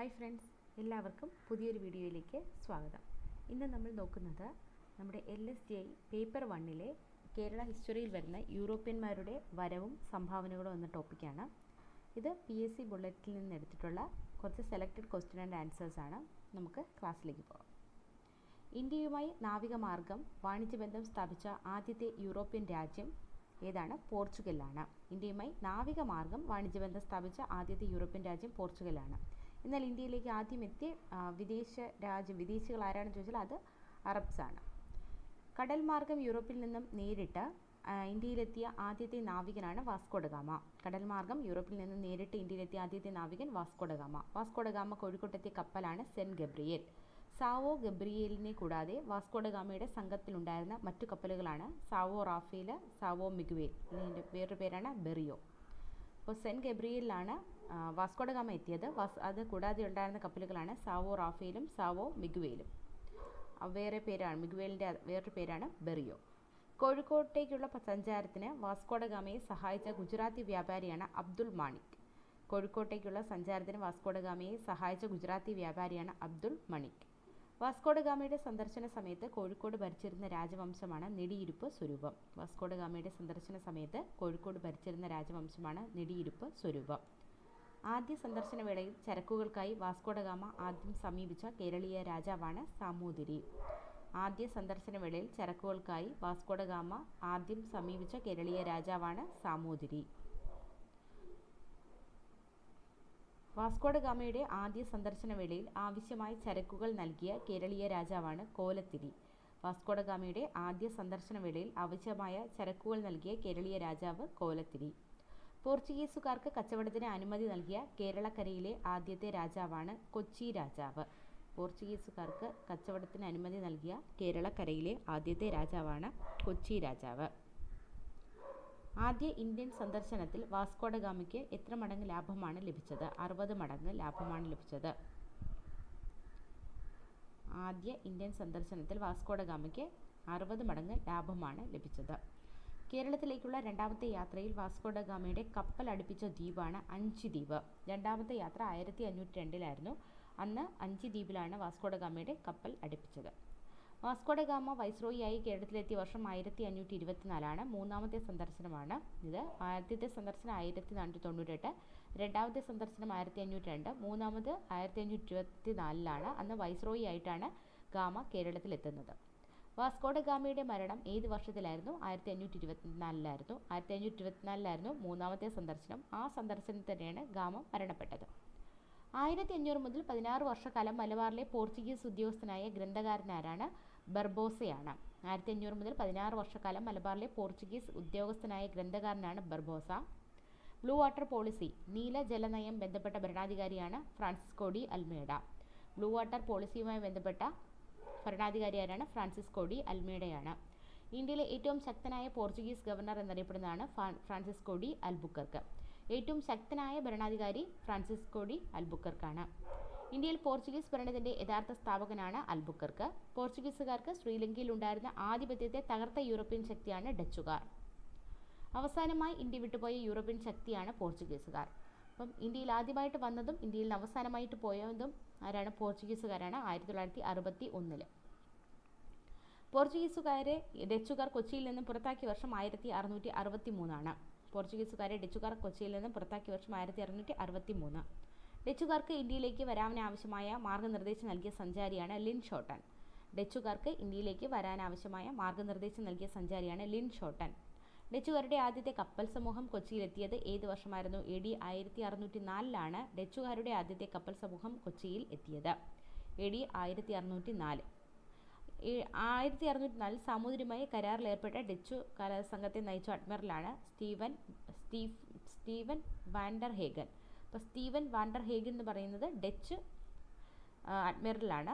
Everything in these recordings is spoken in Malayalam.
ഹായ് ഫ്രണ്ട്സ് എല്ലാവർക്കും പുതിയൊരു വീഡിയോയിലേക്ക് സ്വാഗതം. ഇന്ന് നമ്മൾ നോക്കുന്നത് നമ്മുടെ L S G I paper വണ്ണിലെ കേരള ഹിസ്റ്ററിയിൽ വരുന്ന യൂറോപ്യന്മാരുടെ വരവും സംഭാവനകളും എന്ന ടോപ്പിക്കാണ് ഇത് പി എസ് സി ബുള്ളറ്റിൽ നിന്ന് എടുത്തിട്ടുള്ള കുറച്ച് സെലക്റ്റഡ് ക്വസ്റ്റ്യൻ ആൻഡ് ആൻസേഴ്സ് ആണ്. നമുക്ക് ക്ലാസ്സിലേക്ക് പോകാം. ഇന്ത്യയുമായി നാവിക മാർഗം വാണിജ്യബന്ധം സ്ഥാപിച്ച ആദ്യത്തെ യൂറോപ്യൻ രാജ്യം ഏതാണ്? പോർച്ചുഗലാണ് ഇന്ത്യയുമായി നാവിക മാർഗം വാണിജ്യബന്ധം സ്ഥാപിച്ച ആദ്യത്തെ യൂറോപ്യൻ രാജ്യം പോർച്ചുഗലാണ് എന്നാൽ ഇന്ത്യയിലേക്ക് ആദ്യം എത്തിയ വിദേശ രാജ്യം വിദേശികൾ ആരാണെന്ന് ചോദിച്ചാൽ അത് അറബ്സ് ആണ് കടൽ മാർഗം യൂറോപ്പിൽ നിന്നും നേരിട്ട് ഇന്ത്യയിലെത്തിയ ആദ്യത്തെ നാവികനാണ് വാസ്കോഡഗാമ കടൽ മാർഗം യൂറോപ്പിൽ നിന്നും നേരിട്ട് ഇന്ത്യയിലെത്തിയ ആദ്യത്തെ നാവികൻ Vasco da Gama Vasco da Gama കോഴിക്കോട്ടെത്തിയ കപ്പലാണ് സെന്റ് ഗബ്രിയേൽ. സാവോ ഗബ്രിയേലിനെ കൂടാതെ വാസ്കോഡഗാമയുടെ സംഘത്തിലുണ്ടായിരുന്ന മറ്റു കപ്പലുകളാണ് സാവോ റാഫേൽ സാവോ മിഗുവേൽ. ഇതിന്റെ വേറൊരു പേരാണ് ബെറിയോ. അപ്പോൾ സെന്റ് ഗബ്രിയലിലാണ് വാസ്കോഡഗാമ എത്തിയത്. വാസ് അത് കൂടാതെ ഉണ്ടായിരുന്ന കപ്പലുകളാണ് സാവോ റാഫേലും സാവോ മിഗുവേലും. വേറെ പേരാണ് മിഗുവേലിന്റെ വേറൊരു പേരാണ് ബെറിയോ. കോഴിക്കോട്ടേക്കുള്ള സഞ്ചാരത്തിന് വാസ്കോഡഗാമയെ സഹായിച്ച ഗുജറാത്തി വ്യാപാരിയാണ് അബ്ദുൾ മാണിക്. കോഴിക്കോട്ടേക്കുള്ള സഞ്ചാരത്തിന് വാസ്കോഡഗാമയെ സഹായിച്ച ഗുജറാത്തി വ്യാപാരിയാണ് അബ്ദുൾ മണിക്. വാസ്കോഡഗാമയുടെ സന്ദർശന സമയത്ത് കോഴിക്കോട് ഭരിച്ചിരുന്ന രാജവംശമാണ് നെടിയിരുപ്പ് സ്വരൂപം. വാസ്കോഡഗാമയുടെ സന്ദർശന സമയത്ത് കോഴിക്കോട് ഭരിച്ചിരുന്ന രാജവംശമാണ് നെടിയിരുപ്പ് സ്വരൂപം. ആദ്യ സന്ദർശന വേളയിൽ ചരക്കുകൾക്കായി വാസ്കോഡഗാമ ആദ്യം സമീപിച്ച കേരളീയ രാജാവാണ് സാമൂതിരി. ആദ്യ സന്ദർശന വേളയിൽ ചരക്കുകൾക്കായി വാസ്കോഡഗാമ ആദ്യം സമീപിച്ച കേരളീയ രാജാവാണ് സാമൂതിരി. വാസ്കോഡഗാമയുടെ ആദ്യ സന്ദർശന വേളയിൽ ആവശ്യമായ ചരക്കുകൾ നൽകിയ കേരളീയ രാജാവാണ് കോലത്തിരി. വാസ്കോഡഗാമയുടെ ആദ്യ സന്ദർശന വേളയിൽ ആവശ്യമായ ചരക്കുകൾ നൽകിയ കേരളീയ രാജാവ് കോലത്തിരി. പോർച്ചുഗീസുകാർക്ക് കച്ചവടത്തിന് അനുമതി നൽകിയ കേരളക്കരയിലെ ആദ്യത്തെ രാജാവാണ് കൊച്ചി രാജാവ്. പോർച്ചുഗീസുകാർക്ക് കച്ചവടത്തിന് അനുമതി നൽകിയ കേരളക്കരയിലെ ആദ്യത്തെ രാജാവാണ് കൊച്ചി രാജാവ്. ആദ്യ ഇന്ത്യൻ സന്ദർശനത്തിൽ വാസ്കോഡഗാമയ്ക്ക് എത്ര മടങ്ങ് ലാഭമാണ് ലഭിച്ചത്? അറുപത് മടങ്ങ് ലാഭമാണ് ലഭിച്ചത്. ആദ്യ ഇന്ത്യൻ സന്ദർശനത്തിൽ വാസ്കോഡഗാമയ്ക്ക് അറുപത് മടങ്ങ് ലാഭമാണ് ലഭിച്ചത്. കേരളത്തിലേക്കുള്ള രണ്ടാമത്തെ യാത്രയിൽ വാസ്കോഡഗാമയുടെ കപ്പൽ അടുപ്പിച്ച ദ്വീപാണ് അഞ്ച് ദ്വീപ്. രണ്ടാമത്തെ യാത്ര ആയിരത്തി അഞ്ഞൂറ്റി രണ്ടിലായിരുന്നു. അന്ന് അഞ്ച് ദ്വീപിലാണ് വാസ്കോഡഗാമയുടെ കപ്പൽ അടുപ്പിച്ചത്. വാസ്കോഡഗാമ വൈസ്രോയിയായി കേരളത്തിലെത്തിയ വർഷം ആയിരത്തി അഞ്ഞൂറ്റി ഇരുപത്തിനാലാണ് മൂന്നാമത്തെ സന്ദർശനമാണ്. ഇത് ആദ്യത്തെ സന്ദർശനം ആയിരത്തി നാനൂറ്റി തൊണ്ണൂറ്റെട്ട് രണ്ടാമത്തെ സന്ദർശനം ആയിരത്തി അഞ്ഞൂറ്റി രണ്ട് മൂന്നാമത് ആയിരത്തി അഞ്ഞൂറ്റി ഇരുപത്തി നാലിലാണ് അന്ന് വൈസ്രോയി ആയിട്ടാണ് ഗാമ കേരളത്തിലെത്തുന്നത്. വാസ്കോഡഗാമയുടെ മരണം ഏത് വർഷത്തിലായിരുന്നു? ആയിരത്തി അഞ്ഞൂറ്റി ഇരുപത്തിനാലിലായിരുന്നു ആയിരത്തി അഞ്ഞൂറ്റി ഇരുപത്തിനാലിലായിരുന്നു മൂന്നാമത്തെ സന്ദർശനം. ആ സന്ദർശനത്തിൽ തന്നെയാണ് ഗാമ മരണപ്പെട്ടത്. ആയിരത്തി അഞ്ഞൂറ് മുതൽ പതിനാറ് വർഷക്കാലം മലബാറിലെ പോർച്ചുഗീസ് ഉദ്യോഗസ്ഥനായ ഗ്രന്ഥകാരനാരാണ് ബർബോസയാണ്. ആയിരത്തി അഞ്ഞൂറ് മുതൽ പതിനാറ് വർഷക്കാലം മലബാറിലെ പോർച്ചുഗീസ് ഉദ്യോഗസ്ഥനായ ഗ്രന്ഥകാരനാണ് ബർബോസ. ബ്ലൂ വാട്ടർ പോളിസി നീല ജലനയം ബന്ധപ്പെട്ട ഭരണാധികാരിയാണ് Francisco de Almeida. Blue water പോളിസിയുമായി ബന്ധപ്പെട്ട ഭരണാധികാരിയാരാണ് ഫ്രാൻസിസ്കോ ഡി അൽമേഡയാണ്. ഇന്ത്യയിലെ ഏറ്റവും ശക്തനായ പോർച്ചുഗീസ് ഗവർണർ എന്നറിയപ്പെടുന്നതാണ് ഫ്രാൻസിസ്കോ ഡി അൽബുക്കർക്ക്. ഏറ്റവും ശക്തനായ ഭരണാധികാരി ഫ്രാൻസിസ്കോ ഡി അൽബുക്കർക്കാണ്. ഇന്ത്യയിൽ പോർച്ചുഗീസ് ഭരണത്തിന്റെ യഥാർത്ഥ സ്ഥാപകനാണ് അൽബുക്കർക്ക്. പോർച്ചുഗീസുകാർക്ക് ശ്രീലങ്കയിൽ ഉണ്ടായിരുന്ന ആധിപത്യത്തെ തകർത്ത യൂറോപ്യൻ ശക്തിയാണ് ഡച്ചുകാർ. അവസാനമായി ഇന്ത്യ വിട്ടുപോയ യൂറോപ്യൻ ശക്തിയാണ് പോർച്ചുഗീസുകാർ. അപ്പം ഇന്ത്യയിൽ ആദ്യമായിട്ട് വന്നതും ഇന്ത്യയിൽ അവസാനമായിട്ട് പോയതും ആരാണ്? പോർച്ചുഗീസുകാരാണ് ആയിരത്തി തൊള്ളായിരത്തി അറുപത്തി ഒന്നിൽ പോർച്ചുഗീസുകാരെ ഡച്ചുകാർ കൊച്ചിയിൽ നിന്നും പുറത്താക്കിയ വർഷം ആയിരത്തി അറുന്നൂറ്റി അറുപത്തി മൂന്നാണ് പോർച്ചുഗീസുകാരെ ഡച്ചുകാർ കൊച്ചിയിൽ നിന്നും പുറത്താക്കിയ വർഷം ആയിരത്തി അറുന്നൂറ്റി അറുപത്തി മൂന്ന് ഡച്ചുകാർക്ക് ഇന്ത്യയിലേക്ക് വരാനാവശ്യമായ മാർഗനിർദ്ദേശം നൽകിയ സഞ്ചാരിയാണ് ലിൻ ഷോട്ടൻ. ഡച്ചുകാർക്ക് ഇന്ത്യയിലേക്ക് വരാനാവശ്യമായ മാർഗനിർദ്ദേശം നൽകിയ സഞ്ചാരിയാണ് ലിൻ ഷോട്ടൻ. ഡച്ചുകാരുടെ ആദ്യത്തെ കപ്പൽ സമൂഹം കൊച്ചിയിലെത്തിയത് ഏത് വർഷമായിരുന്നു? എ ഡി ആയിരത്തി അറുന്നൂറ്റി നാലിലാണ് ഡച്ചുകാരുടെ ആദ്യത്തെ കപ്പൽ സമൂഹം കൊച്ചിയിൽ എത്തിയത്. എ ഡി ആയിരത്തി അറുന്നൂറ്റി നാല് ആയിരത്തി അറുന്നൂറ്റി നാലിൽ സാമൂതിരിയുമായി കരാറിൽ ഏർപ്പെട്ട ഡച്ചു കലാസംഘത്തെ സംഘത്തെ നയിച്ച അഡ്മിറലാണ് സ്റ്റീവൻ സ്റ്റീഫ് സ്റ്റീവൻ വാൻഡർ ഹേഗൻ അപ്പോൾ സ്റ്റീവൻ വാണ്ടർ ഹേഗൻ എന്ന് പറയുന്നത് ഡച്ച് അഡ്മിറലാണ്.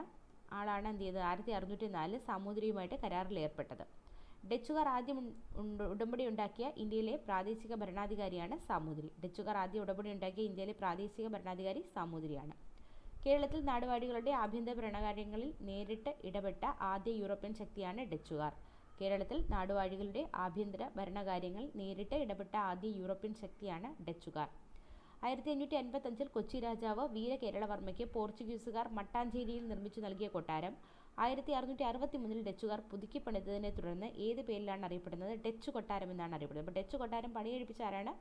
ആളാണ് എന്ത് ചെയ്തത്? ആയിരത്തി അറുന്നൂറ്റി നാലിൽ സാമൂതിരിയുമായിട്ട് കരാറിൽ ഏർപ്പെട്ടത്. ഡച്ചുകാർ ആദ്യം ഉടമ്പടി ഉണ്ടാക്കിയ ഇന്ത്യയിലെ പ്രാദേശിക ഭരണാധികാരിയാണ് സാമൂതിരി. ഡച്ചുകാർ ആദ്യം ഉടമ്പടി ഉണ്ടാക്കിയ ഇന്ത്യയിലെ പ്രാദേശിക ഭരണാധികാരി സാമൂതിരിയാണ്. കേരളത്തിൽ നാടുവാഴികളുടെ ആഭ്യന്തര ഭരണകാര്യങ്ങളിൽ നേരിട്ട് ഇടപെട്ട ആദ്യ യൂറോപ്യൻ ശക്തിയാണ് ഡച്ചുകാർ. കേരളത്തിൽ നാടുവാഴികളുടെ ആഭ്യന്തര ഭരണകാര്യങ്ങളിൽ നേരിട്ട് ഇടപെട്ട ആദ്യ യൂറോപ്യൻ ശക്തിയാണ് ഡച്ചുകാർ. ആയിരത്തി അഞ്ഞൂറ്റി അൻപത്തഞ്ചിൽ കൊച്ചി രാജാവ് വീരകേരളവർമ്മയ്ക്ക് പോർച്ചുഗീസുകാർ മട്ടാഞ്ചേരിയിൽ നിർമ്മിച്ചു നൽകിയ കൊട്ടാരം. ആയിരത്തി അറുന്നൂറ്റി അറുപത്തി മൂന്നിൽ ഡച്ചുകാർ പുതുക്കി പണിതതിനെ തുടർന്ന് ഏത് പേരിലാണ് അറിയപ്പെടുന്നത്? ഡച്ച് കൊട്ടാരം എന്നാണ് അറിയപ്പെടുന്നത്. അപ്പോൾ ഡച്ച് കൊട്ടാരം പണിയെടുപ്പിച്ച ആരാണ്?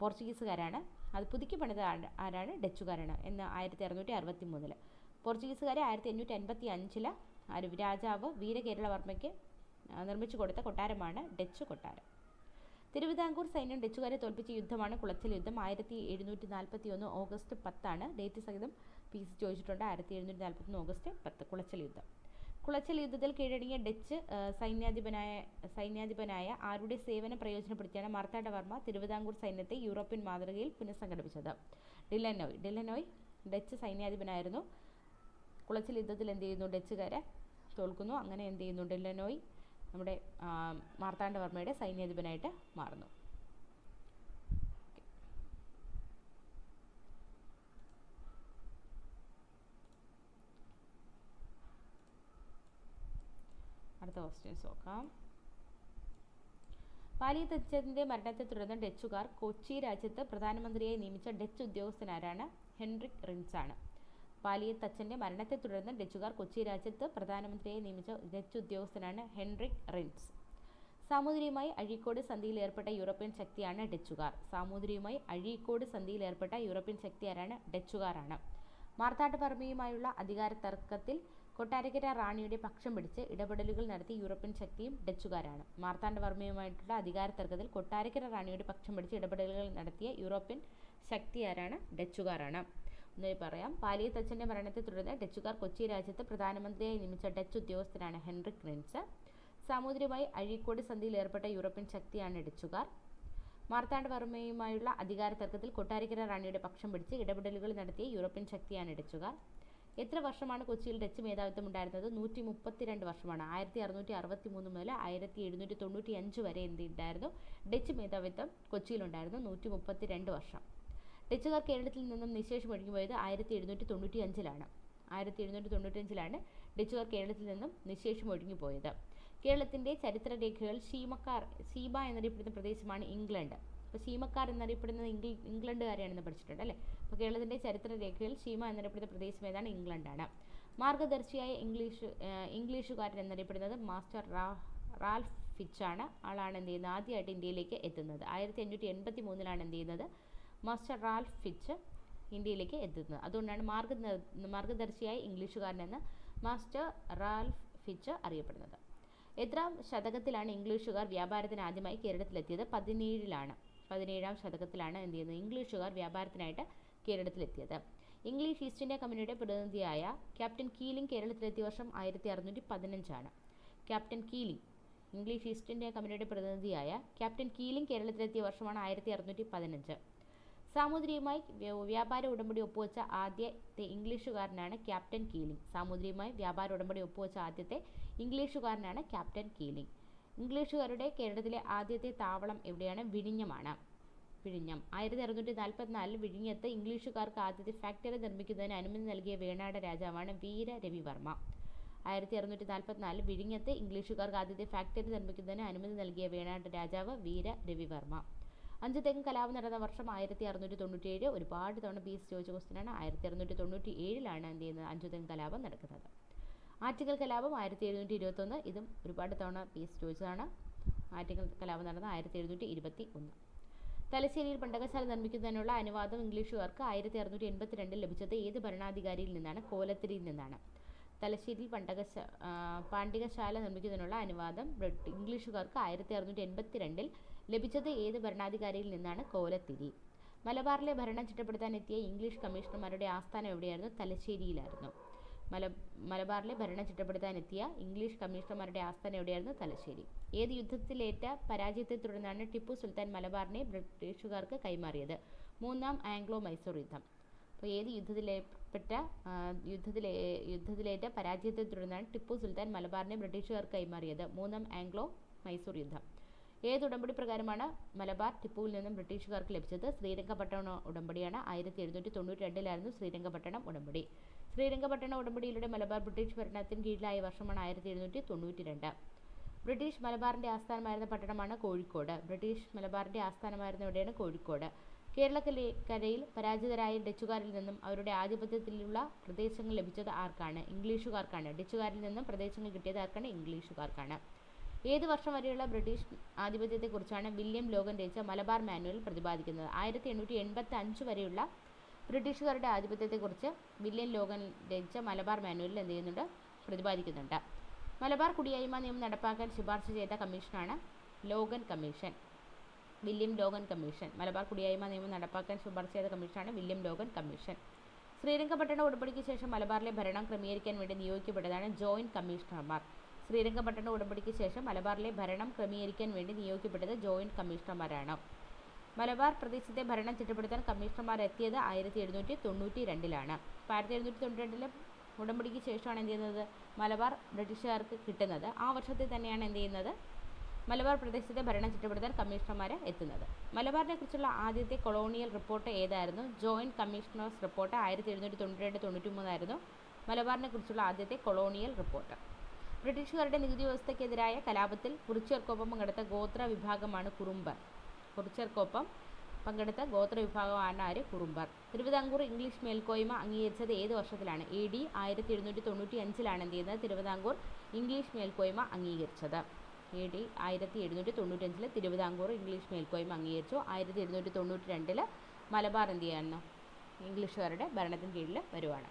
പോർച്ചുഗീസുകാരാണ്. അത് പുതുക്കി പണിത ആരാണ്? ഡച്ചുകാരാണ് എന്ന് ആയിരത്തി അറുന്നൂറ്റി അറുപത്തി മൂന്നിൽ പോർച്ചുഗീസുകാരെ ആയിരത്തി അഞ്ഞൂറ്റി അൻപത്തി അഞ്ചിൽ രാജാവ് വീരകേരളവർമ്മയ്ക്ക് നിർമ്മിച്ചു കൊടുത്ത കൊട്ടാരമാണ് ഡച്ച് കൊട്ടാരം. തിരുവിതാംകൂർ സൈന്യം ഡച്ചുകാരെ തോൽപ്പിച്ച യുദ്ധമാണ് കുളച്ചൽ യുദ്ധം. ആയിരത്തി എഴുന്നൂറ്റി നാൽപ്പത്തി ഒന്ന് ഓഗസ്റ്റ് പത്താണ്. ഡേറ്റ് സഹിതം പി സി ചോദിച്ചിട്ടുണ്ട്. ആയിരത്തി എഴുന്നൂറ്റി നാൽപ്പത്തി ഒന്ന് ഓഗസ്റ്റ് പത്ത് കുളച്ചൽ യുദ്ധം. കുളച്ചൽ യുദ്ധത്തിൽ കീഴടങ്ങിയ ഡച്ച് സൈന്യാധിപനായ സൈന്യാധിപനായ ആരുടെ സേവനം പ്രയോജനപ്പെടുത്തിയാണ് മാർത്താണ്ഡവർമ്മ തിരുവിതാംകൂർ സൈന്യത്തെ യൂറോപ്യൻ മാതൃകയിൽ പുനഃസംഘടിപ്പിച്ചത്? ഡിലനോയ് ഡിലനോയ് ഡച്ച് സൈന്യാധിപനായിരുന്നു. കുളച്ചൽ യുദ്ധത്തിൽ എന്ത് ചെയ്യുന്നു? ഡച്ചുകാരെ തോൽക്കുന്നു. അങ്ങനെ എന്ത് ചെയ്യുന്നു? ഡിലനോയ് നമ്മുടെ മാർത്താണ്ഡവർമ്മയുടെ സൈന്യാധിപനായിട്ട് മാറുന്നു. അടുത്ത ക്വസ്റ്റ്യൻസ് നോക്കാം. പാലിയത്തച്ഛന്റെ മരണത്തെ തുടർന്ന് ഡച്ചുകാർ കൊച്ചി രാജ്യത്ത് പ്രധാനമന്ത്രിയായി നിയമിച്ച ഡച്ച് ഉദ്യോഗസ്ഥൻ ആരാണ്? ഹെൻറിക് റിൻസ് ആണ് പാലിയത്തച്ഛന്റെ മരണത്തെ തുടർന്ന് ഡച്ചുകാർ കൊച്ചി രാജ്യത്ത് പ്രധാനമന്ത്രിയെ നിയമിച്ച ഡച്ച് ഉദ്യോഗസ്ഥനാണ് ഹെൻറിക് റിൻസ്. സാമൂതിരിയുമായി അഴീക്കോട് സന്ധിയിൽ ഏർപ്പെട്ട യൂറോപ്യൻ ശക്തിയാണ് ഡച്ചുകാർ. സാമൂതിരിയുമായി അഴീക്കോട് സന്ധിയിൽ ഏർപ്പെട്ട യൂറോപ്യൻ ശക്തി ആരാണ് ഡച്ചുകാരാണ്. മാർത്താണ്ഡവർമ്മയുമായുള്ള അധികാര തർക്കത്തിൽ കൊട്ടാരക്കര റാണിയുടെ പക്ഷം പിടിച്ച് ഇടപെടലുകൾ നടത്തി യൂറോപ്യൻ ശക്തിയും ഡച്ചുകാരാണ്. മാർത്താണ്ഡവർമ്മയുമായിട്ടുള്ള അധികാര തർക്കത്തിൽ കൊട്ടാരക്കര റാണിയുടെ പക്ഷം പിടിച്ച് ഇടപെടലുകൾ നടത്തിയ യൂറോപ്യൻ ശക്തി ആരാണ് ഡച്ചുകാരാണ്. ഒന്നുകൂടി പറയാം. പാലിയത്തച്ഛന്റെ മരണത്തെ തുടർന്ന് ഡച്ചുകാർ കൊച്ചി രാജ്യത്ത് പ്രധാനമന്ത്രിയായി നിയമിച്ച ഡച്ച് ഉദ്യോഗസ്ഥനാണ് ഹെൻറിക് റിൻസ് സാമൂതിരിയുമായി അഴീക്കോട് സന്ധിയിൽ ഏർപ്പെട്ട യൂറോപ്യൻ ശക്തിയാണ് ഡച്ചുകാർ. മാർത്താണ്ഡവർമ്മയുമായുള്ള അധികാര തർക്കത്തിൽ കൊട്ടാരക്കര റാണിയുടെ പക്ഷം പിടിച്ച് ഇടപെടലുകൾ നടത്തിയ യൂറോപ്യൻ ശക്തിയാണ് ഡച്ചുകാർ. എത്ര വർഷമാണ് കൊച്ചിയിൽ ഡച്ച് മേധാവിത്വം ഉണ്ടായിരുന്നത്? നൂറ്റി മുപ്പത്തിരണ്ട് വർഷമാണ്. ആയിരത്തി അറുന്നൂറ്റി അറുപത്തി മൂന്ന് മുതൽ ആയിരത്തി എഴുന്നൂറ്റി തൊണ്ണൂറ്റി അഞ്ച് വരെ എന്ത് ഉണ്ടായിരുന്നു? ഡച്ച് മേധാവിത്വം കൊച്ചിയിലുണ്ടായിരുന്നു നൂറ്റി മുപ്പത്തിരണ്ട് വർഷം. ഡച്ചുകാർ കേരളത്തിൽ നിന്നും നിശേഷം ഒഴുകിപ്പോയത് ആയിരത്തി എഴുന്നൂറ്റി തൊണ്ണൂറ്റി അഞ്ചിലാണ് ആയിരത്തി എഴുന്നൂറ്റി തൊണ്ണൂറ്റി അഞ്ചിലാണ് ഡച്ചുകാർ കേരളത്തിൽ നിന്നും നിശേഷം ഒഴുകിപ്പോയത് കേരളത്തിന്റെ ചരിത്രരേഖകൾ ഷീമക്കാർ ഷീബ എന്നറിയപ്പെടുന്ന പ്രദേശമാണ് ഇംഗ്ലണ്ട്. അപ്പോൾ ഷീമക്കാർ എന്നറിയപ്പെടുന്നത് ഇംഗ്ല ഇംഗ്ലണ്ടുകാരെയാണെന്ന് പഠിച്ചിട്ടുണ്ട് അല്ലേ? അപ്പോൾ കേരളത്തിന്റെ ചരിത്രരേഖയിൽ ഷീമ എന്നറിയപ്പെടുന്ന പ്രദേശം ഏതാണ്? ഇംഗ്ലണ്ടാണ്. മാർഗദർശിയായ ഇംഗ്ലീഷ് ഇംഗ്ലീഷുകാരൻ എന്നറിയപ്പെടുന്നത് മാസ്റ്റർ റാ റാൽഫ് ഫിച്ചാണ്. ആളാണ് എന്ത് ചെയ്യുന്നത്? ആദ്യമായിട്ട് ഇന്ത്യയിലേക്ക് എത്തുന്നത്. ആയിരത്തി അഞ്ഞൂറ്റി എൺപത്തി മൂന്നിലാണ് എന്ത് ചെയ്യുന്നത്? മാസ്റ്റർ റാൽഫ് ഫിച്ച് ഇന്ത്യയിലേക്ക് എത്തുന്നത്. അതുകൊണ്ടാണ് മാർഗ മാർഗദർശിയായ ഇംഗ്ലീഷുകാരനെന്ന് മാസ്റ്റർ റാൽഫ് ഫിച്ച് അറിയപ്പെടുന്നത്. എത്രാം ശതകത്തിലാണ് ഇംഗ്ലീഷുകാർ വ്യാപാരത്തിന് ആദ്യമായി കേരളത്തിലെത്തിയത്? പതിനേഴിലാണ്. പതിനേഴാം ശതകത്തിലാണ് എന്ത് ചെയ്യുന്നത്? ഇംഗ്ലീഷുകാർ വ്യാപാരത്തിനായിട്ട് കേരളത്തിലെത്തിയത്. ഇംഗ്ലീഷ് ഈസ്റ്റ് ഇന്ത്യ കമ്പനിയുടെ പ്രതിനിധിയായ ക്യാപ്റ്റൻ കീലിംഗ് കേരളത്തിലെത്തിയ വർഷം ആയിരത്തി അറുന്നൂറ്റി പതിനഞ്ചാണ് captain Keeling English East India കമ്പനിയുടെ പ്രതിനിധിയായ ക്യാപ്റ്റൻ കീലിംഗ് കേരളത്തിലെത്തിയ വർഷമാണ് ആയിരത്തി അറുന്നൂറ്റി പതിനഞ്ച് സാമൂതിരിയുമായി വ്യാപാര ഉടമ്പടി ഒപ്പുവെച്ച ആദ്യത്തെ ഇംഗ്ലീഷുകാരനാണ് ക്യാപ്റ്റൻ കീലിംഗ്. സാമൂതിരിയുമായി വ്യാപാര ഉടമ്പടി ഒപ്പുവെച്ച ആദ്യത്തെ ഇംഗ്ലീഷുകാരനാണ് ക്യാപ്റ്റൻ കീലിംഗ്. ഇംഗ്ലീഷുകാരുടെ കേരളത്തിലെ ആദ്യത്തെ താവളം എവിടെയാണ്? വിഴിഞ്ഞമാണ്. വിഴിഞ്ഞം. ആയിരത്തി അറുന്നൂറ്റി നാൽപ്പത്തിനാലിൽ വിഴിഞ്ഞത്ത് ഇംഗ്ലീഷുകാർക്ക് ആദ്യത്തെ ഫാക്ടറി നിർമ്മിക്കുന്നതിന് അനുമതി നൽകിയ വേണാട് രാജാവാണ് വീര രവിവർമ്മ. ആയിരത്തി അറുന്നൂറ്റി നാൽപ്പത്തിനാലിൽ വിഴിഞ്ഞത്ത് ഇംഗ്ലീഷുകാർക്ക് ആദ്യത്തെ ഫാക്ടറി നിർമ്മിക്കുന്നതിന് അനുമതി നൽകിയ വേണാട് രാജാവ് വീര രവിവർമ്മ. അഞ്ച് തെങ്ങ് കലാപം നടന്ന വർഷം ആയിരത്തി അറുന്നൂറ്റി തൊണ്ണൂറ്റി ഏഴ് ഒരുപാട് തവണ ബി എസ് ചോദിച്ച ക്വസ്റ്റ്യനാണ് ആയിരത്തി അറുന്നൂറ്റി തൊണ്ണൂറ്റി ഏഴിലാണ് എന്ത് ചെയ്യുന്നത്? അഞ്ചു തെങ്ങ് കലാപം നടക്കുന്നത്. ആറ്റിങ്ങൽ കലാപം ആയിരത്തി എഴുന്നൂറ്റി ഇരുപത്തൊന്ന് ഇതും ഒരുപാട് തവണ പി എസ് ചോദിച്ചതാണ്. ആറ്റിങ്ങൽ കലാപം നടന്നത് ആയിരത്തി എഴുന്നൂറ്റി ഇരുപത്തി ഒന്ന് തലശ്ശേരിയിൽ പണ്ടകശാല നിർമ്മിക്കുന്നതിനുള്ള അനുവാദം ഇംഗ്ലീഷുകാർക്ക് ആയിരത്തി അറുന്നൂറ്റി എൺപത്തിരണ്ടിൽ ലഭിച്ചത് ഏത് ഭരണാധികാരിയിൽ നിന്നാണ്? കോലത്തിരിയിൽ നിന്നാണ്. തലശ്ശേരിയിൽ പണ്ടകശ പാണ്ഡികശാല നിർമ്മിക്കുന്നതിനുള്ള അനുവാദം ബ്രിട്ട് ഇംഗ്ലീഷുകാർക്ക് ആയിരത്തി അറുന്നൂറ്റി എൺപത്തി രണ്ടിൽ ലഭിച്ചത് ഏത് ഭരണാധികാരിയിൽ നിന്നാണ്? കോലത്തിരി. മലബാറിലെ ഭരണം ചിട്ടപ്പെടുത്താൻ എത്തിയ ഇംഗ്ലീഷ് കമ്മീഷണർമാരുടെ ആസ്ഥാനം എവിടെയായിരുന്നു? തലശ്ശേരിയിലായിരുന്നു. മല മലബാറിലെ ഭരണം ചിട്ടപ്പെടുത്താൻ എത്തിയ ഇംഗ്ലീഷ് കമ്മീഷണർമാരുടെ ആസ്ഥാനം എവിടെയായിരുന്നു? തലശ്ശേരി. ഏത് യുദ്ധത്തിലേറ്റ പരാജയത്തെ തുടർന്നാണ് ടിപ്പു സുൽത്താൻ മലബാറിനെ ബ്രിട്ടീഷുകാർക്ക് കൈമാറിയത്? മൂന്നാം ആംഗ്ലോ മൈസൂർ യുദ്ധം. അപ്പോൾ ഏത് യുദ്ധത്തിലേറ്റ യുദ്ധത്തിലെ യുദ്ധത്തിലേറ്റ പരാജയത്തെ തുടർന്നാണ് ടിപ്പു സുൽത്താൻ മലബാറിനെ ബ്രിട്ടീഷുകാർക്ക് കൈമാറിയത്. മൂന്നാം ആംഗ്ലോ മൈസൂർ യുദ്ധം. ഏത് ഉടമ്പടി പ്രകാരമാണ് മലബാർ ടിപ്പുവിൽ നിന്നും ബ്രിട്ടീഷുകാർക്ക് ലഭിച്ചത്? ശ്രീരംഗപട്ടണ ഉടമ്പടിയാണ് ആയിരത്തി എഴുന്നൂറ്റി തൊണ്ണൂറ്റി രണ്ടിലായിരുന്നു ശ്രീരംഗപട്ടണം ഉടമ്പടി. ശ്രീരംഗപട്ടണ ഉടമ്പടിയിലൂടെ മലബാർ ബ്രിട്ടീഷ് ഭരണത്തിന് കീഴിലായ വർഷമാണ് ആയിരത്തി എഴുന്നൂറ്റി തൊണ്ണൂറ്റി രണ്ട്. ബ്രിട്ടീഷ് മലബാറിന്റെ ആസ്ഥാനമായിരുന്ന പട്ടണമാണ് കോഴിക്കോട്. ബ്രിട്ടീഷ് മലബാറിന്റെ ആസ്ഥാനമായിരുന്ന എവിടെയാണ്? കോഴിക്കോട്. കേരളക്കരയിൽ പരാജിതരായ ഡച്ചുകാരിൽ നിന്നും അവരുടെ ആധിപത്യത്തിലുള്ള പ്രദേശങ്ങൾ ലഭിച്ചത് ആർക്കാണ്? ഇംഗ്ലീഷുകാർക്കാണ്. ഡച്ചുകാരിൽ നിന്നും പ്രദേശങ്ങൾ കിട്ടിയത് ആർക്കാണ്? ഇംഗ്ലീഷുകാർക്കാണ്. ഏത് വർഷം വരെയുള്ള ബ്രിട്ടീഷ് ആധിപത്യത്തെക്കുറിച്ചാണ് വില്യം ലോഗൻ രചിച്ച മലബാർ മാനുവൽ പ്രതിപാദിക്കുന്നത്? ആയിരത്തി എണ്ണൂറ്റി എൺപത്തി അഞ്ച് വരെയുള്ള ബ്രിട്ടീഷുകാരുടെ ആധിപത്യത്തെക്കുറിച്ച് വില്യം ലോഗൻ രചിച്ച മലബാർ മാനുവലിൽ എന്ത് ചെയ്യുന്നുണ്ട്? പ്രതിപാദിക്കുന്നുണ്ട്. മലബാർ കുടിയായ്മ നിയമം നടപ്പാക്കാൻ ശുപാർശ ചെയ്ത കമ്മീഷനാണ് Logan commission. William Logan commission. Malabar കുടിയായ്മ നിയമം നടപ്പാക്കാൻ ശുപാർശ ചെയ്ത കമ്മീഷനാണ് വില്യം ലോഗൻ കമ്മീഷൻ. ശ്രീരംഗപട്ടണ ഉടമ്പടിക്ക് ശേഷം മലബാറിലെ ഭരണം ക്രമീകരിക്കാൻ വേണ്ടി നിയോഗിക്കപ്പെട്ടതാണ് ജോയിന്റ് കമ്മീഷണർമാർ. ശ്രീരംഗപട്ടണ ഉടമ്പടിക്ക് ശേഷം മലബാറിലെ ഭരണം ക്രമീകരിക്കാൻ വേണ്ടി നിയോഗിക്കപ്പെട്ടത് ജോയിന്റ് കമ്മീഷണർമാരാണ്. മലബാർ പ്രദേശത്തെ ഭരണം ചിട്ടപ്പെടുത്താൻ കമ്മീഷണർമാർ എത്തിയത് ആയിരത്തി എഴുന്നൂറ്റി തൊണ്ണൂറ്റി രണ്ടിലാണ് അപ്പോൾ ആയിരത്തി എഴുന്നൂറ്റി തൊണ്ണൂറ്റി രണ്ടിലെ ഉടമ്പടിക്ക് ശേഷമാണ് എന്ത് ചെയ്യുന്നത്? മലബാർ ബ്രിട്ടീഷുകാർക്ക് കിട്ടുന്നത്. ആ വർഷത്തിൽ തന്നെയാണ് എന്ത് ചെയ്യുന്നത്? മലബാർ പ്രദേശത്തെ ഭരണം ചിട്ടപ്പെടുത്താൻ കമ്മീഷണർമാരെ എത്തുന്നത്. മലബാറിനെ കുറിച്ചുള്ള ആദ്യത്തെ കൊളോണിയൽ റിപ്പോർട്ട് ഏതായിരുന്നു? ജോയിന്റ് കമ്മീഷണേഴ്സ് റിപ്പോർട്ട് ആയിരത്തി എഴുന്നൂറ്റി തൊണ്ണൂറ്റി രണ്ട് തൊണ്ണൂറ്റി മൂന്നായിരുന്നു മലബാറിനെ കുറിച്ചുള്ള ആദ്യത്തെ കൊളോണിയൽ റിപ്പോർട്ട്. ബ്രിട്ടീഷുകാരുടെ നികുതി വ്യവസ്ഥയ്ക്കെതിരായ കലാപത്തിൽ കുറിച്യർക്കൊപ്പം പങ്കെടുത്ത ഗോത്ര വിഭാഗമാണ് കുറുമ്പർ കുറിച്യർക്കൊപ്പം പങ്കെടുത്ത ഗോത്ര വിഭാഗമാണ് ആര്? കുറുമ്പർ. തിരുവിതാംകൂർ ഇംഗ്ലീഷ് മേൽക്കോയ്മ അംഗീകരിച്ചത് ഏത് വർഷത്തിലാണ്? എ ഡി ആയിരത്തി എഴുന്നൂറ്റി തൊണ്ണൂറ്റി അഞ്ചിലാണ് എന്ത് ചെയ്യുന്നത്? തിരുവിതാംകൂർ ഇംഗ്ലീഷ് മേൽക്കോയ്മ അംഗീകരിച്ചത്. എ ഡി ആയിരത്തി എഴുന്നൂറ്റി തൊണ്ണൂറ്റഞ്ചിൽ തിരുവിതാംകൂർ ഇംഗ്ലീഷ് മേൽക്കോയ്മ അംഗീകരിച്ചു. ആയിരത്തി എഴുന്നൂറ്റി തൊണ്ണൂറ്റി രണ്ടിൽ മലബാർ എന്ത് ചെയ്യാനോ ഇംഗ്ലീഷുകാരുടെ ഭരണത്തിന് കീഴിൽ വരുവാണ്.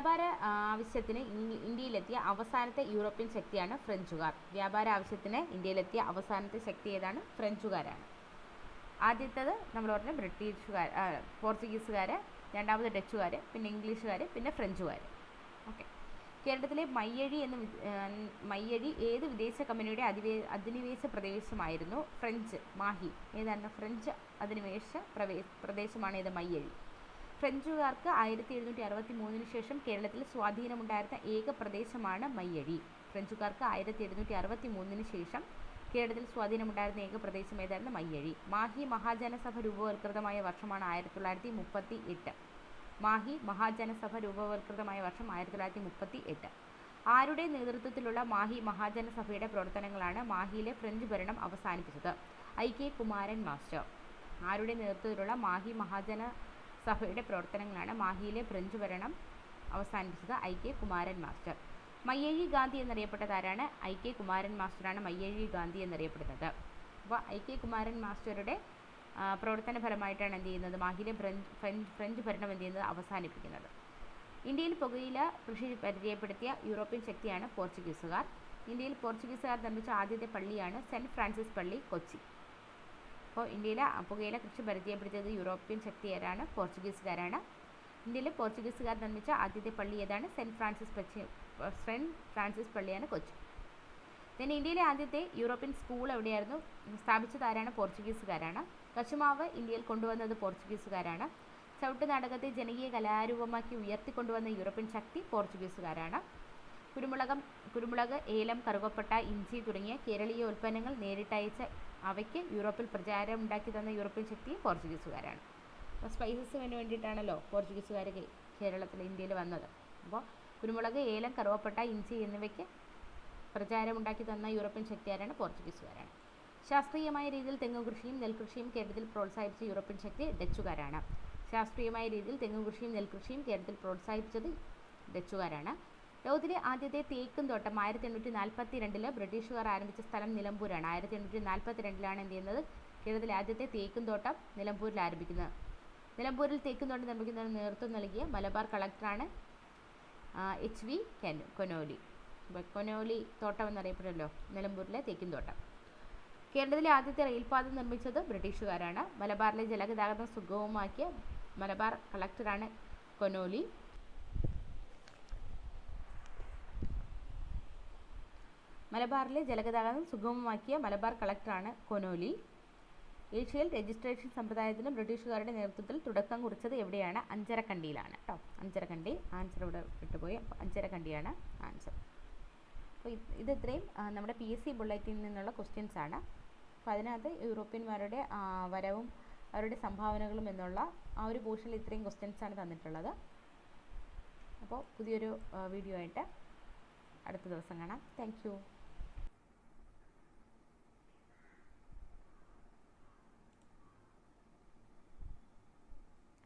വ്യാപാര ആവശ്യത്തിന് ഇന്ത്യയിലെത്തിയ അവസാനത്തെ യൂറോപ്യൻ ശക്തിയാണ് ഫ്രഞ്ചുകാർ. വ്യാപാര ആവശ്യത്തിന് ഇന്ത്യയിലെത്തിയ അവസാനത്തെ ശക്തി ഏതാണ്? ഫ്രഞ്ചുകാരാണ്. ആദ്യത്തേത് നമ്മൾ പറഞ്ഞ ബ്രിട്ടീഷുകാർ പോർച്ചുഗീസുകാർ രണ്ടാമത് ഡച്ചുകാർ പിന്നെ ഇംഗ്ലീഷുകാർ പിന്നെ ഫ്രഞ്ചുകാർ ഓക്കെ. കേരളത്തിലെ മയ്യഴി എന്ന് മയ്യഴി ഏത് വിദേശ കമ്പനിയുടെ അധിവേ അധിനിവേശ പ്രദേശമായിരുന്നു? ഫ്രഞ്ച് മാഹി. ഏതാണ്? ഫ്രഞ്ച് അധിനിവേശ പ്രദേശമാണ് ഇത് മയ്യഴി. ഫ്രഞ്ചുകാർക്ക് ആയിരത്തി എഴുന്നൂറ്റി അറുപത്തി മൂന്നിന് ശേഷം കേരളത്തിൽ സ്വാധീനമുണ്ടായിരുന്ന ഏക പ്രദേശമാണ് മയ്യഴി. ഫ്രഞ്ചുകാർക്ക് ആയിരത്തി എഴുന്നൂറ്റി അറുപത്തി മൂന്നിന് ശേഷം കേരളത്തിൽ സ്വാധീനമുണ്ടായിരുന്ന ഏക പ്രദേശം ഏതായിരുന്നു? മയ്യഴി. മാഹി മഹാജനസഭ രൂപവൽകൃതമായ വർഷമാണ് ആയിരത്തി തൊള്ളായിരത്തി മുപ്പത്തി എട്ട് മാഹി മഹാജനസഭ രൂപവൽകൃതമായ വർഷം ആയിരത്തി തൊള്ളായിരത്തി മുപ്പത്തി എട്ട് ആരുടെ നേതൃത്വത്തിലുള്ള മാഹി മഹാജനസഭയുടെ പ്രവർത്തനങ്ങളാണ് മാഹിയിലെ ഫ്രഞ്ച് ഭരണം അവസാനിപ്പിച്ചത്? I K Kumaran master. ആരുടെ നേതൃത്വത്തിലുള്ള മാഹി മഹാജന സഭയുടെ പ്രവർത്തനങ്ങളാണ് മാഹിയിലെ ഫ്രഞ്ച് ഭരണം അവസാനിപ്പിച്ചത് I. K. Kumaran master. Mayyazhi Gandhi എന്നറിയപ്പെട്ടത് ആരാണ് ഐ. കെ. കുമാരൻ മാസ്റ്ററാണ് മയ്യഴി ഗാന്ധി എന്നറിയപ്പെടുന്നത്. അപ്പോൾ ഐ. കെ. കുമാരൻ മാസ്റ്ററുടെ പ്രവർത്തന ഫലമായിട്ടാണ് എന്ത് ചെയ്യുന്നത്? മാഹിയിലെ ഫ്രഞ്ച് ഫ്രഞ്ച് ഫ്രഞ്ച് ഭരണം എന്ത് ചെയ്യുന്നത്? അവസാനിപ്പിക്കുന്നത്. ഇന്ത്യയിൽ പുകയില കൃഷി പരിചയപ്പെടുത്തിയ യൂറോപ്യൻ ശക്തിയാണ് പോർച്ചുഗീസുകാർ. ഇന്ത്യയിൽ പോർച്ചുഗീസുകാർ നിർമ്മിച്ച ആദ്യത്തെ പള്ളിയാണ് സെന്റ് ഫ്രാൻസിസ് പള്ളി കൊച്ചി. അപ്പോൾ ഇന്ത്യയിലെ കൃഷി പരിചയപ്പെടുത്തിയത് യൂറോപ്യൻ ശക്തിയാരാണ് പോർച്ചുഗീസുകാരാണ്. ഇന്ത്യയിലെ പോർച്ചുഗീസുകാർ നിർമ്മിച്ച ആദ്യത്തെ പള്ളി ഏതാണ്? സെന്റ് ഫ്രാൻസിസ് പച്ചി സെന്റ് ഫ്രാൻസിസ് പള്ളിയാണ് കൊച്ചി. പിന്നെ ഇന്ത്യയിലെ ആദ്യത്തെ യൂറോപ്യൻ സ്കൂൾ എവിടെയായിരുന്നു? സ്ഥാപിച്ചത് ആരാണ്? പോർച്ചുഗീസുകാരാണ്. കശുമാവ് ഇന്ത്യയിൽ കൊണ്ടുവന്നത് പോർച്ചുഗീസുകാരാണ്. ചവിട്ട് നാടകത്തെ ജനകീയ കലാരൂപമാക്കി ഉയർത്തിക്കൊണ്ടുവന്ന യൂറോപ്യൻ ശക്തി പോർച്ചുഗീസുകാരാണ്. കുരുമുളകം കുരുമുളക് ഏലം കറുകപ്പട്ട ഇഞ്ചി തുടങ്ങിയ കേരളീയ ഉൽപ്പന്നങ്ങൾ നേരിട്ടയച്ച അവയ്ക്ക് യൂറോപ്പിൽ പ്രചാരം ഉണ്ടാക്കി തന്ന യൂറോപ്യൻ ശക്തി പോർച്ചുഗീസുകാരാണ്. അപ്പോൾ സ്പൈസസിന് വേണ്ടിയിട്ടാണല്ലോ പോർച്ചുഗീസുകാർ കേരളത്തിൽ ഇന്ത്യയിൽ വന്നത്. അപ്പോൾ കുരുമുളക് ഏലം കറുവപ്പട്ട ഇഞ്ചി എന്നിവയ്ക്ക് പ്രചാരമുണ്ടാക്കി തന്ന യൂറോപ്യൻ ശക്തിയാരാണ് പോർച്ചുഗീസുകാരാണ്. ശാസ്ത്രീയമായ രീതിയിൽ തെങ്ങ് കൃഷിയും നെൽകൃഷിയും കേരളത്തിൽ പ്രോത്സാഹിപ്പിച്ച യൂറോപ്യൻ ശക്തി ഡച്ചുകാരാണ്. ശാസ്ത്രീയമായ രീതിയിൽ തെങ്ങ് കൃഷിയും നെൽകൃഷിയും കേരളത്തിൽ പ്രോത്സാഹിപ്പിച്ചത് ഡച്ചുകാരാണ്. ലോകത്തിലെ ആദ്യത്തെ തേക്കും തോട്ടം ആയിരത്തി എണ്ണൂറ്റി നാൽപ്പത്തി രണ്ടിൽ ബ്രിട്ടീഷുകാർ ആരംഭിച്ച സ്ഥലം നിലമ്പൂരാണ്. ആയിരത്തി എണ്ണൂറ്റി നാൽപ്പത്തി രണ്ടിലാണ് എന്ത് ചെയ്യുന്നത്? കേരളത്തിലെ ആദ്യത്തെ തേക്കും തോട്ടം നിലമ്പൂരിൽ ആരംഭിക്കുന്നത്. നിലമ്പൂരിൽ തേക്കും തോട്ടം നിർമ്മിക്കുന്നതിന് നേതൃത്വം നൽകിയ മലബാർ കളക്ടറാണ് എച്ച് വി കൊനോലി. കൊനോലി തോട്ടം എന്നറിയപ്പെടുമല്ലോ നിലമ്പൂരിലെ തേക്കിൻ തോട്ടം. കേരളത്തിലെ ആദ്യത്തെ റെയിൽപാത നിർമ്മിച്ചത് ബ്രിട്ടീഷുകാരാണ്. മലബാറിലെ ജലഗതാഗതം സുഗമമാക്കിയ മലബാർ കളക്ടറാണ് കൊനോലി. മലബാറിലെ ജലഗതാഗതം സുഗമമാക്കിയ മലബാർ കളക്ടറാണ് കൊനോലി. ഏഷ്യയിൽ രജിസ്ട്രേഷൻ സമ്പ്രദായത്തിന് ബ്രിട്ടീഷുകാരുടെ നേതൃത്വത്തിൽ തുടക്കം കുറിച്ചത് എവിടെയാണ്? അഞ്ചരക്കണ്ടിയിലാണ്. കേട്ടോ അഞ്ചരക്കണ്ടി. ആൻസർ ഇവിടെ വിട്ടുപോയി. അപ്പോൾ അഞ്ചരക്കണ്ടിയാണ് ആൻസർ. അപ്പോൾ ഇത് ഇത് ഇത്രയും നമ്മുടെ പി എസ് സി നിന്നുള്ള ക്വസ്റ്റ്യൻസ് ആണ്. അപ്പോൾ അതിനകത്ത് യൂറോപ്യന്മാരുടെ വരവും അവരുടെ സംഭാവനകളും എന്നുള്ള ആ ഒരു പോർഷനിൽ ഇത്രയും ക്വസ്റ്റ്യൻസ് ആണ് തന്നിട്ടുള്ളത്. അപ്പോൾ പുതിയൊരു വീഡിയോ ആയിട്ട് അടുത്ത ദിവസം കാണാം. താങ്ക്